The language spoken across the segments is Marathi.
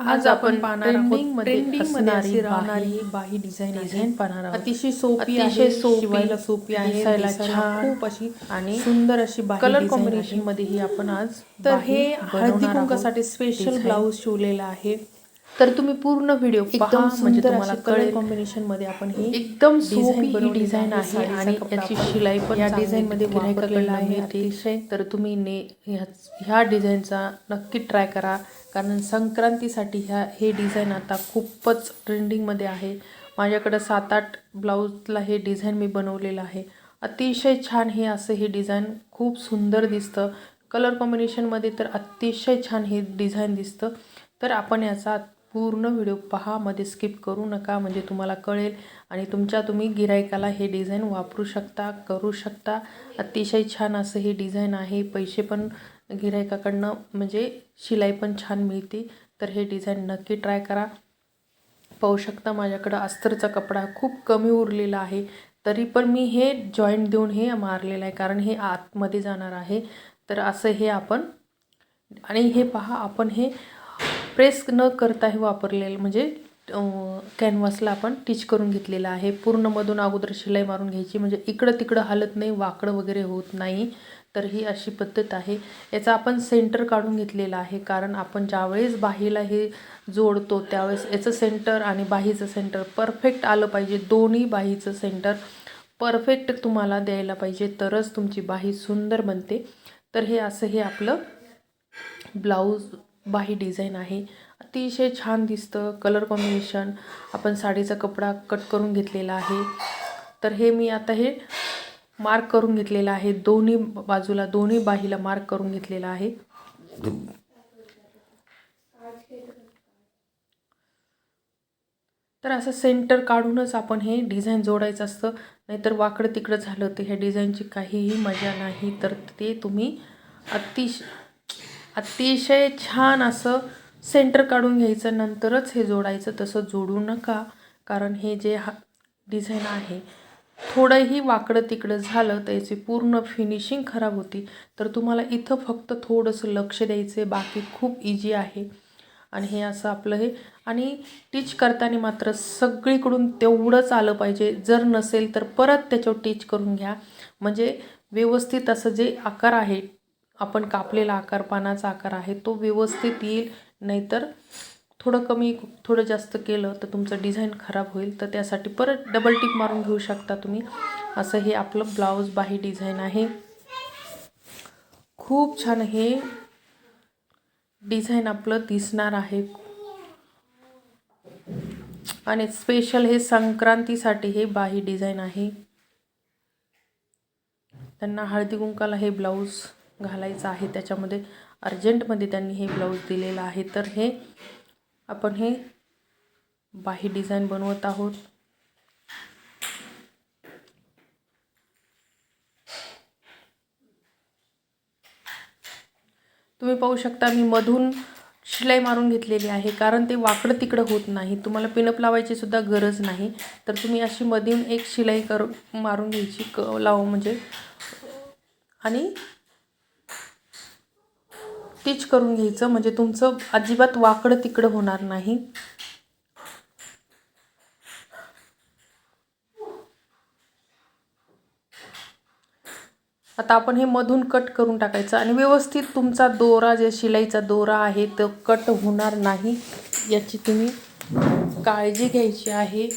आज आपण पाहणार असणारी राहणारी बाही- डिझाईन डिझाईन पाहणार आहोत अतिशय सोपी अतिशय शिवायला सोपी आहे छान खूप अशी आणि सुंदर अशी कलर कॉम्बिनेशन. मध्ये ही आपण आज तर हे हळदी. कुंकासाठी स्पेशल. ब्लाऊज शिवलेला आहे तर तुम्ही पूर्ण व्हिडिओ एकदम पहा म्हणजे तुम्हाला कळेल. कॉम्बिनेशनमध्ये आपण ही एकदम सोपी ही डिझाईन आहे आणि याची शिलाई पण या डिझाईन मध्ये आहे. मिळते. अतिशय. तर तुम्ही ने ह्या डिझाईनचा नक्की ट्राय करा. कारण संक्रांतीसाठी ह्या हे डिझाईन आता खूपच ट्रेंडिंगमध्ये आहे. माझ्याकडं सात आठ ब्लाऊजला हे डिझाईन मी बनवलेलं आहे. अतिशय छान हे असं हे डिझाईन खूप सुंदर दिसतं. कलर कॉम्बिनेशनमध्ये तर अतिशय छान हे डिझाईन दिसतं. तर आपण याचा पूर्ण व्हिडिओ पहा मध्ये स्किप करू नका म्हणजे तुम्हाला कळेल. आणि तुमच्या तुम्ही गिरायकाला हे डिझाईन वापरू शकता करू शकता. अतिशय छान असं हे डिझाईन आहे. पैसे पण गिरायकाकडनं म्हणजे शिलाई पण छान मिळते. तर हे डिझाईन नक्की ट्राय करा. पाहू शकता माझ्याकडं अस्तरचा कपडा खूप कमी उरलेला आहे. तरी पण मी हे जॉईंट देऊन हे मारलेलं आहे कारण हे आतमध्ये जाणार आहे. तर असं हे आपण आणि हे पहा आपण हे प्रेस न करता हे वापरलेलं म्हणजे कॅनव्हासला आपण टीच करून घेतलेलं आहे. पूर्णमधून अगोदर शिलाई मारून घ्यायची. म्हणजे इकडं तिकडं हालत नाही वाकडं वगैरे होत नाही. तर ही अशी पद्धत आहे. याचा आपण सेंटर काढून घेतलेला आहे. कारण आपण ज्यावेळेस बाहीला हे जोडतो त्यावेळेस याचं सेंटर आणि बाहीचं सेंटर परफेक्ट आलं पाहिजे. दोन्ही बाहीचं सेंटर परफेक्ट तुम्हाला द्यायला पाहिजे. तरच तुमची बाही सुंदर बनते. तर हे असं हे आपलं ब्लाऊज बाही डिझाईन आहे. अतिशय छान दिसतं. कलर कॉम्बिनेशन आपण साडीचा कपडा कट करून घेतलेला आहे. तर हे मी आता हे मार्क करून घेतलेलं आहे. दोन्ही बाजूला दोन्ही बाहीला मार्क करून घेतलेला आहे. तर असं सेंटर काढूनच आपण हे डिझाईन जोडायचं असतं. नाहीतर वाकडं तिकडं झालं. तर ह्या डिझाईनची काहीही मजा नाही. तर ते तुम्ही अतिश अतिशय छान असं सेंटर काढून घ्यायचं नंतरच हे जोडायचं तसं जोडू नका. कारण हे जे हा डिझाईन आहे थोडंही वाकडं तिकडं झालं तर याची पूर्ण फिनिशिंग खराब होती. तर तुम्हाला इथं फक्त थोडंसं लक्ष द्यायचं आहे बाकी खूप इजी आहे. आणि हे असं आपलं हे. आणि टीच करताना मात्र सगळीकडून तेवढंच आलं पाहिजे. जर नसेल तर परत त्याच्यावर टीच करून घ्या. म्हणजे व्यवस्थित असं जे आकार आहे आपण कापलेला आकार पानाचा आकार आहे तो व्यवस्थित येईल. नाहीतर थोडं कमी थोडं जास्त केलं तर तुमचं डिझाईन खराब होईल. तर त्यासाठी परत डबल टिक मारून घेऊ शकता तुम्ही. असं हे आपलं ब्लाऊज बाही डिझाईन आहे. खूप छान हे डिझाईन आपलं दिसणार आहे. आणि स्पेशल हे संक्रांतीसाठी हे बाही डिझाईन आहे. त्यांना हळदी कुंकाला हे ब्लाऊज घालायचं आहे. त्याच्यामध्ये अर्जंटमध्ये त्यांनी हे ब्लाऊज दिलेलं आहे. तर हे आपण हे बाही डिझाईन बनवत आहोत. तुम्ही पाहू शकता मी मधून शिलाई मारून घेतलेली आहे. कारण ते वाकडं तिकडं होत नाही. तुम्हाला पिनअप लावायची सुद्धा गरज नाही. तर तुम्ही अशी मधून एक शिलाई करू मारून घ्यायची क लावू म्हणजे आणि टिच करून घ्यायचं म्हणजे तुमचं अजिबात वाकडं तिकडं होणार नाही. आता आपण हे मधून कट करून टाकायचं आणि व्यवस्थित तुमचा दोरा जे शिलाईचा दोरा आहे तो कट होणार नाही. याची तुम्ही काळजी घ्यायची आहे.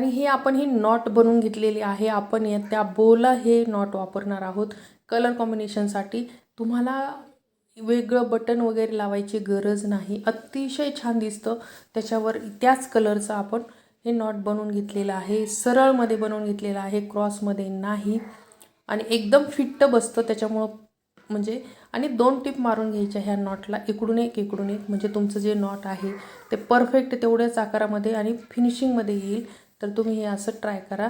आणि हे आपण ही नॉट बनवून घेतलेली आहे. आपण या त्या बोला हे नॉट वापरणार आहोत. कलर कॉम्बिनेशनसाठी तुम्हाला वेगळं बटन वगैरे लावायची गरज नाही. अतिशय छान दिसतं. त्याच्यावर त्याच कलरचं आपण हे नॉट बनवून घेतलेलं आहे. सरळमध्ये बनवून घेतलेलं आहे. क्रॉसमध्ये नाही. आणि एकदम फिट्ट बसतं त्याच्यामुळं म्हणजे आणि दोन टिप मारून घ्यायच्या ह्या नॉटला. इकडून एक इकडून एक. म्हणजे तुमचं जे नॉट आहे ते परफेक्ट तेवढ्याच आकारामध्ये आणि फिनिशिंगमध्ये येईल. तर तुम्ही हे असं ट्राय करा.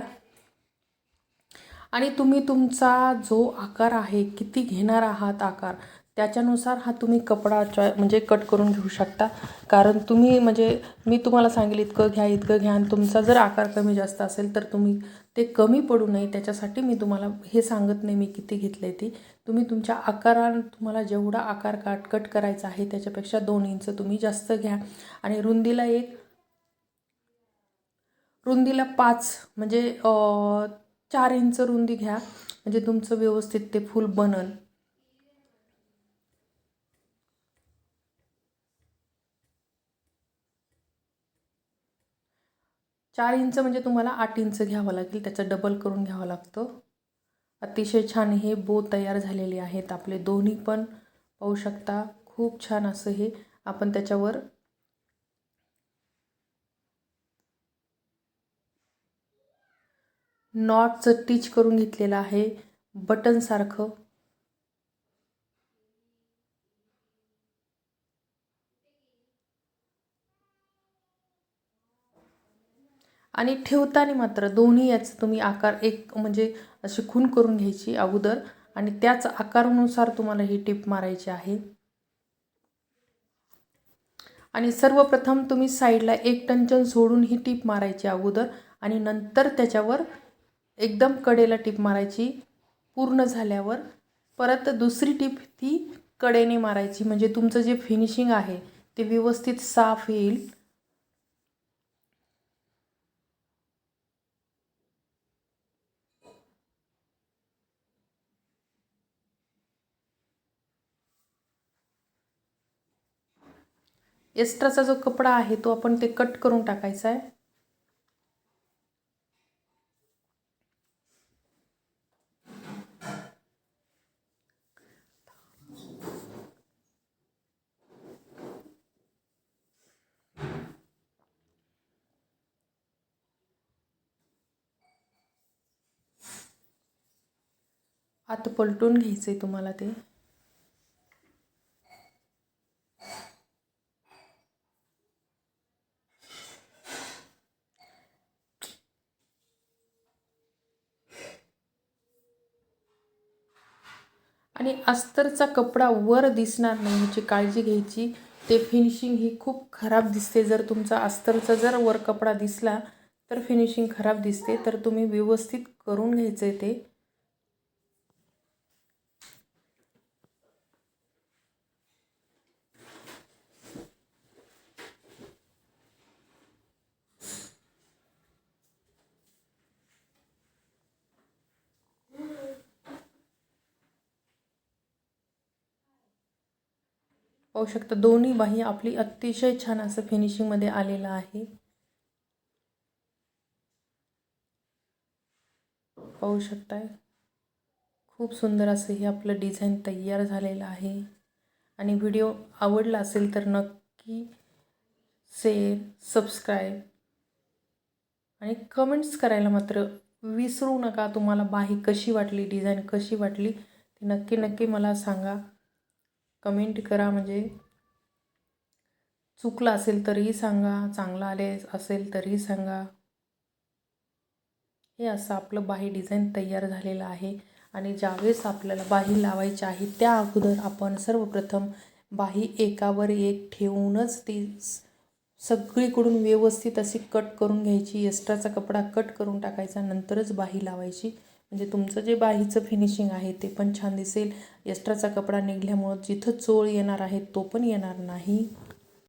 आणि तुम्ही तुमचा जो आकार आहे किती घेणार आहात आकार त्याच्यानुसार हा तुम्ही कपडा चॉय म्हणजे कट करून घेऊ शकता. कारण तुम्ही म्हणजे मी तुम्हाला सांगेल इतकं घ्या इतकं घ्या आणि तुमचा जर आकार कमी जास्त असेल तर तुम्ही ते कमी पडू नये. त्याच्यासाठी मी तुम्हाला हे सांगत नाही मी किती घेतलं आहे ती. तुम्ही तुमच्या आकारान तुम्हाला जेवढा आकार काट कट करायचा आहे त्याच्यापेक्षा दोन इंच तुम्ही जास्त घ्या. आणि रुंदीला एक रुंदीला पाच म्हणजे चार इंच रुंदी घ्या. म्हणजे तुमचं व्यवस्थित ते फूल बनल. चार इंच म्हणजे तुम्हाला आठ इंच घ्यावं लागेल. त्याचं डबल करून घ्यावं लागतं. अतिशय छान हे बो तयार झालेले आहेत. आपले दोन्ही पण पाहू शकता. खूप छान असं हे. आपण त्याच्यावर नॉटचं टीच करून घेतलेलं आहे बटनसारखं आणि ठेवताना मात्र दोन्ही याचं तुम्ही आकार एक म्हणजे अशी खून करून घ्यायची अगोदर आणि त्याच आकारानुसार तुम्हाला ही टीप मारायची आहे. आणि सर्वप्रथम तुम्ही साईडला एक टंचन सोडून ही टीप मारायची अगोदर आणि नंतर त्याच्यावर एकदम कडेला टीप मारायची पूर्ण झाल्यावर परत दुसरी टीप ती कडेने मारायची. म्हणजे तुमचं जे फिनिशिंग आहे ते व्यवस्थित साफ येईल. एक्स्ट्राचा जो कपडा आहे तो आपण ते कट करून टाकायचा आहे. आता पलटून घ्यायचं आहे तुम्हाला ते. आणि अस्तरचा कपडा वर दिसणार नाही ह्याची काळजी घ्यायची. ते फिनिशिंग ही खूप खराब दिसते. जर तुमचा अस्तरचा जर वर कपडा दिसला तर फिनिशिंग खराब दिसते. तर तुम्ही व्यवस्थित करून घ्यायचं आहे ते. पाहू शकता दोन्ही बाही आपली अतिशय छान असं फिनिशिंगमध्ये आलेलं आहे. पाहू शकताय खूप सुंदर असं हे आपलं डिझाईन तयार झालेलं आहे. आणि व्हिडिओ आवडला असेल तर नक्की शेअर सबस्क्राईब आणि कमेंट्स करायला मात्र विसरू नका. तुम्हाला बाही कशी वाटली डिझाईन कशी वाटली ती नक्की नक्की मला सांगा. कमेंट करा म्हणजे चुकलं असेल तरीही सांगा चांगलं आले असेल तरीही सांगा. हे असं आपलं बाही डिझाईन तयार झालेलं आहे आणि ज्यावेळेस आपल्याला बाही लावायची आहे त्या अगोदर आपण सर्वप्रथम बाही एकावर एक ठेवूनच ती स- सगळीकडून व्यवस्थित अशी कट करून घ्यायची एक्स्ट्राचा कपडा कट करून टाकायचा नंतरच बाही लावायची. म्हणजे तुमचं जे बाहीचं फिनिशिंग आहे ते पण छान दिसेल. एक्स्ट्राचा कपडा निघल्यामुळं जिथं चोळ येणार आहे तो पण येणार नाही.